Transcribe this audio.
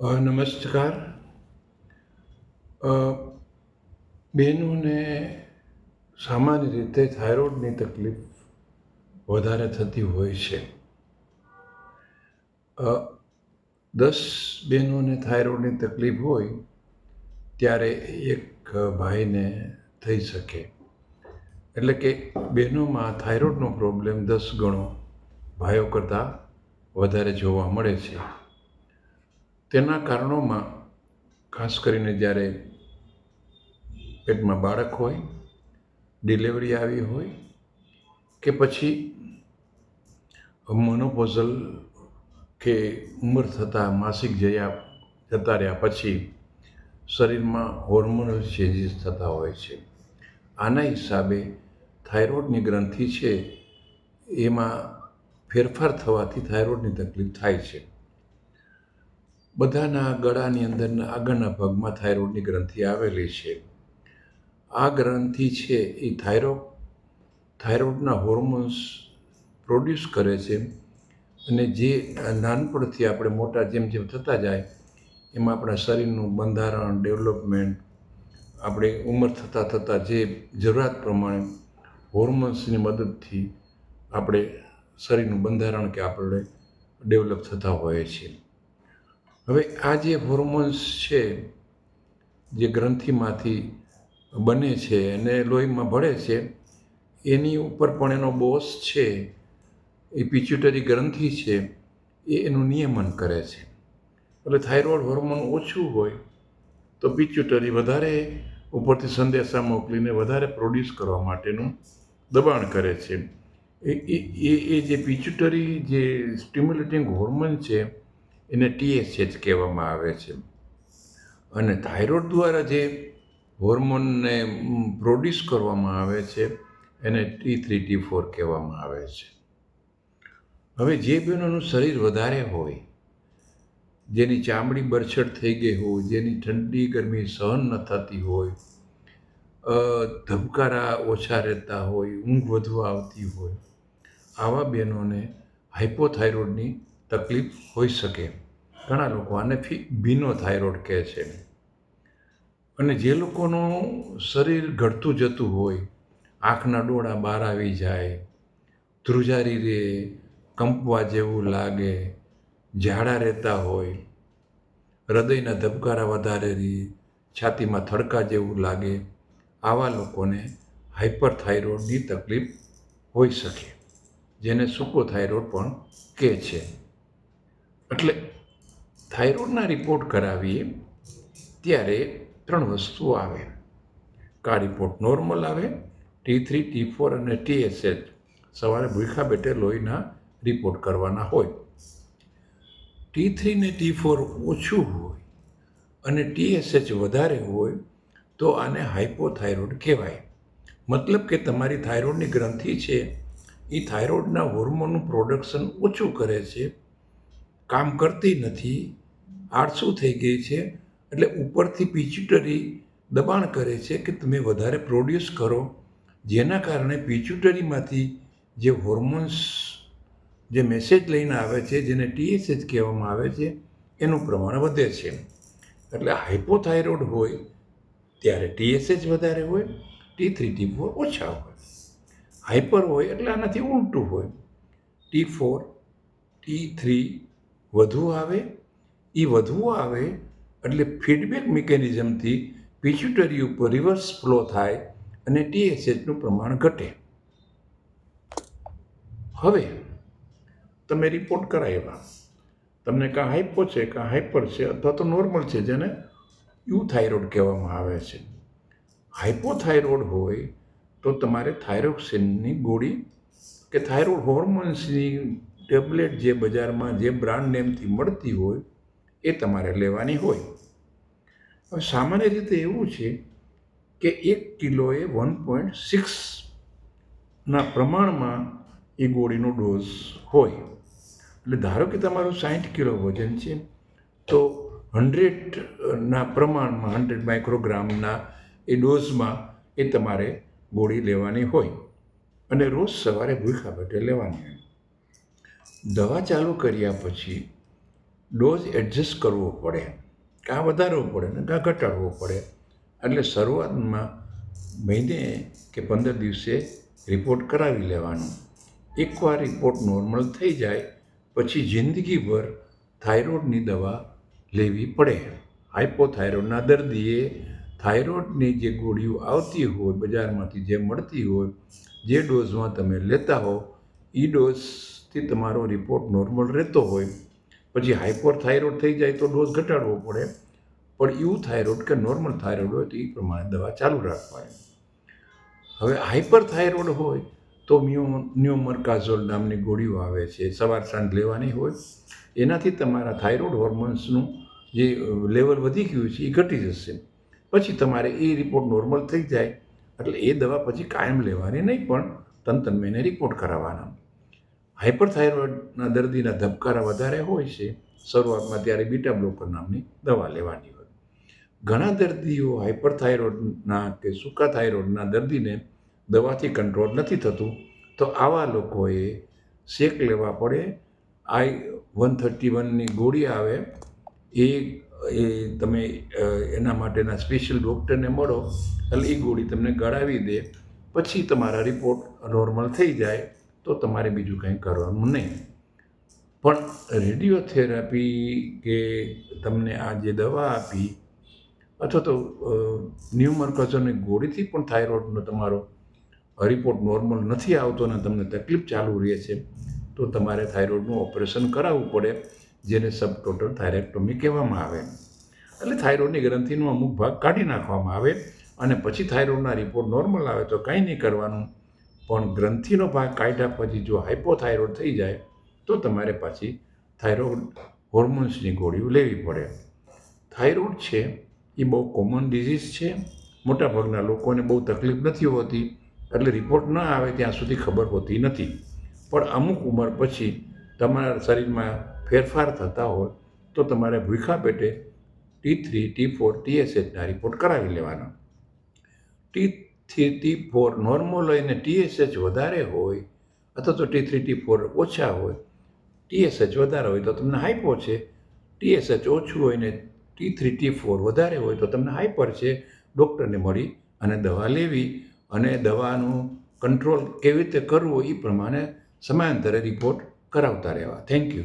નમસ્કાર. બહેનોને સામાન્ય રીતે થાઇરોઇડની તકલીફ વધારે થતી હોય છે. દસ બહેનોને થાઇરોઇડની તકલીફ હોય ત્યારે એક ભાઈને થઈ શકે. એટલે કે બહેનોમાં થાઇરોઇડનો પ્રોબ્લેમ દસ ગણો ભાઈઓ કરતાં વધારે જોવા મળે છે. તેના કારણોમાં ખાસ કરીને જ્યારે પેટમાં બાળક હોય ડિલિવરી આવી હોય કે પછી મોનોપોઝલ કે ઉંમર થતાં માસિક જયા જતા રહ્યા પછી શરીરમાં હોર્મોનલ ચેન્જીસ થતા હોય છે. આના હિસાબે થાઇરોઇડની ગ્રંથિ છે, એમાં ફેરફાર થવાથી થાઇરોઇડની તકલીફ થાય છે. બધાના ગળાની અંદરના આગળના ભાગમાં થાઇરોઇડની ગ્રંથિ આવેલી છે. આ ગ્રંથિ છે એ થાઇરો થાઇરોઇડના હોર્મોન્સ પ્રોડ્યુસ કરે છે અને જે નાનપણથી આપણે મોટા જેમ જેમ થતા જાય, એમાં આપણા શરીરનું બંધારણ, ડેવલપમેન્ટ, આપણે ઉંમર થતાં થતાં જે જરૂરિયાત પ્રમાણે હોર્મોન્સની મદદથી આપણે શરીરનું બંધારણ કે આપણે ડેવલપ થતા હોઈએ છીએ. હવે આ જે હોર્મોન્સ છે, જે ગ્રંથિમાંથી બને છે અને લોહીમાં ભળે છે, એની ઉપર પણ એનો બોસ છે, એ પિચ્યુટરી ગ્રંથિ છે, એ એનું નિયમન કરે છે. એટલે થાઇરોઇડ હોર્મોન ઓછું હોય તો પિચ્યુટરી વધારે, ઉપરથી સંદેશા મોકલીને વધારે પ્રોડ્યુસ કરવા માટેનું દબાણ કરે છે. એ એ એ જે પિચ્યુટરી જે સ્ટિમ્યુલેટિંગ હોર્મોન છે એને ટીએસએચ કહેવામાં આવે છે. અને થાઇરોઇડ દ્વારા જે હોર્મોનને પ્રોડ્યુસ કરવામાં આવે છે, એને ટી થ્રી ટી ફોર કહેવામાં આવે છે. હવે જે બહેનોનું શરીર વધારે હોય, જેની ચામડી બરછટ થઈ ગઈ હોય, જેની ઠંડી ગરમી સહન ન થતી હોય ધબકારા ઓછા રહેતા હોય, ઊંઘ વધુ આવતી હોય, આવા બહેનોને હાઇપોથાઇરોઇડની તકલીફ હોઈ શકે. ઘણા લોકો આને ફી ભીનો થાઇરોઇડ કહે છે. અને જે લોકોનું શરીર ઘટતું જતું હોય, આંખના ડોળા બહાર આવી જાય, ધ્રુજારી રહે કંપવા જેવું લાગે, ઝાડા રહેતા હોય, હૃદયના ધબકારા વધારે રહે છાતીમાં થડકા જેવું લાગે, આવા લોકોને હાઇપરથાઇરોઇડની તકલીફ હોઈ શકે. જેને સૂકો થાઇરોઇડ પણ કહે છે. એટલે થાઇરોઇડના રિપોર્ટ કરાવીએ, ત્યારે ત્રણ વસ્તુઓ આવે. કા રિપોર્ટ નોર્મલ આવે, ટી થ્રી, ટી ફોર અને ટીએસએચ સવારે ભૂખા બેટે લોહીના રિપોર્ટ કરવાના હોય. ટી થ્રી ને ટી ફોર ઓછું હોય અને ટીએસએચ વધારે હોય, તો આને હાઇપોથાઇરોઇડ કહેવાય. મતલબ કે તમારી થાઇરોઇડની ગ્રંથિ છે એ થાઇરોઇડના હોર્મોનનું પ્રોડક્શન ઓછું કરે છે કામ કરતી નથી, આળસું થઈ ગઈ છે, એટલે ઉપરથી પિચ્યુટરી દબાણ કરે છે કે તમે વધારે પ્રોડ્યુસ કરો, જેના કારણે પિચ્યુટરીમાંથી જે હોર્મોન્સ જે મેસેજ લઈને આવે છે, જેને ટીએસએચ કહેવામાં આવે છે, એનું પ્રમાણ વધે છે. એટલે હાઇપોથાઇરોઇડ હોય, ત્યારે ટીએસએચ વધારે હોય ટી થ્રી ટી ફોર ઓછા હોય. હાઇપર હોય એટલે આનાથી ઉલટું હોય. ટી ફોર ટી થ્રી વધુ આવે? એ વધુ આવે એટલે ફીડબેક મિકેનિઝમથી પિચ્યુટરી ઉપર રિવર્સ ફ્લો થાય અને ટીએસએચનું પ્રમાણ ઘટે. હવે તમે રિપોર્ટ કરાવ્યા. તમને કાં હાઇપો છે, કાં હાઇપર છે અથવા તો નોર્મલ છે જેને યુથાઇરોઇડ કહેવામાં આવે છે. હાઇપોથાઇરોઇડ હોય તો તમારે થાઇરોક્સિનની ગોળી કે થાઇરોઇડ હોર્મોન્સની ટેબ્લેટ જે બજારમાં જે બ્રાન્ડ નેમથી મળતી હોય એ તમારે લેવાની હોય. હવે સામાન્ય રીતે એવું છે કે એક કિલોએ વન પોઈન્ટ સિક્સના પ્રમાણમાં એ ગોળીનો ડોઝ હોય. એટલે ધારો કે તમારું સાઠ કિલો વજન છે, તો હંડ્રેડના પ્રમાણમાં, હંડ્રેડ માઇક્રોગ્રામના એ ડોઝમાં એ તમારે ગોળી લેવાની હોય. અને રોજ સવારે ભૂખા પેટે લેવાની હોય. દવા ચાલુ કર્યા પછી ડોઝ એડજસ્ટ કરવો પડે. કાં વધારવો પડે ને કાં ઘટાડવો પડે. એટલે શરૂઆતમાં મહિને કે પંદર દિવસે રિપોર્ટ કરાવી લેવાનો. એકવાર રિપોર્ટ નોર્મલ થઈ જાય, પછી જિંદગીભર થાઇરોઇડની દવા લેવી પડે. હાઇપોથાઇરોઇડના દર્દીએ થાઇરોઇડની જે ગોળીઓ આવતી હોય, બજારમાંથી જે મળતી હોય, જે ડોઝમાં તમે લેતા હો એ ડોઝથી તમારો રિપોર્ટ નોર્મલ રહેતો હોય. પછી હાઇપર થાઇરોઇડ થઈ જાય તો ડોઝ ઘટાડવો પડે. પણ એવું થાઇરોઇડ કે નોર્મલ થાઇરોઇડ હોય તો એ પ્રમાણે દવા ચાલુ રાખવાની. હવે હાઇપર થાઇરોઇડ હોય તો ન્યુમરકાઝોલ નામની ગોળીઓ આવે છે. સવાર સાંજ લેવાની હોય. એનાથી તમારા થાઇરોઇડ હોર્મોન્સનું જે લેવલ વધી ગયું છે એ ઘટી જશે. પછી તમારે એ રિપોર્ટ નોર્મલ થઈ જાય. એટલે એ દવા પછી કાયમ લેવાની નહીં, પણ તન તન મહિને રિપોર્ટ કરાવવાના. હાઇપર થાઇરોઇડના દર્દીના ધબકારા વધારે હોય છે, શરૂઆતમાં ત્યારે બીટા બ્લોકર નામની દવા લેવાની હોય. ઘણા દર્દીઓ હાઇપરથાઇરોઇડના કે સૂકા થાઇરોઇડના દર્દીને દવાથી કંટ્રોલ નથી થતું, તો આવા લોકોએ શેક લેવા પડે. આઈ વન થર્ટી વનની ગોળી આવે, એ એ તમે એના માટેના સ્પેશિયલ ડૉક્ટરને મળો, એટલે એ ગોળી તમને ગળાવી દે, પછી તમારા રિપોર્ટ નોર્મલ થઈ જાય. તો તમારે બીજું કંઈ કરવાનું નહીં. પણ રેડિયોથેરાપી કે તમને આ જે દવા આપી, અથવા તો ન્યુમરકઝોની ગોળીથી પણ થાઇરોઇડનો તમારો રિપોર્ટ નોર્મલ નથી આવતો અને તમને તકલીફ ચાલુ રહે છે, તો તમારે થાઇરોઇડનું ઓપરેશન કરાવવું પડે, જેને સબટોટલ થાઇરેક્ટોમી કહેવામાં આવે. એટલે થાઇરોઇડની ગ્રંથિનો અમુક ભાગ કાઢી નાખવામાં આવે અને પછી થાઇરોઇડના રિપોર્ટ નોર્મલ આવે તો કંઈ નહીં કરવાનું. પણ ગ્રંથિનો ભાગ કાઢ્યા પછી જો હાઇપોથાઇરોઇડ થઈ જાય, તો તમારે પાછી થાઇરોઇડ હોર્મોન્સની ગોળીઓ લેવી પડે. થાઇરોઇડ છે, એ બહુ કોમન ડિઝીઝ છે. મોટાભાગના લોકોને બહુ તકલીફ નથી હોતી, એટલે રિપોર્ટ ન આવે ત્યાં સુધી ખબર હોતી નથી. પણ અમુક ઉંમર પછી તમારા શરીરમાં ફેરફાર થતા હોય, તો તમારે ભૂખા પેટે ટી થ્રી, ટી ફોર ટીએસએચના રિપોર્ટ કરાવી લેવાના. T three T four normal હોય ને ટીએસએચ વધારે હોય, અથવા તો ટી થ્રી, ટી ફોર ઓછા હોય ટીએસએચ વધારે હોય, તો તમને હાઇપો છે. ટીએસએચ ઓછું હોય ને ટી થ્રી, ટી ફોર વધારે હોય, તો તમને હાઇપર છે. ડૉક્ટરને મળી અને દવા લેવી અને દવાનું કંટ્રોલ કેવી રીતે કરવું એ પ્રમાણે સમયાંતરે રિપોર્ટ કરાવતા રહેવા. Thank you.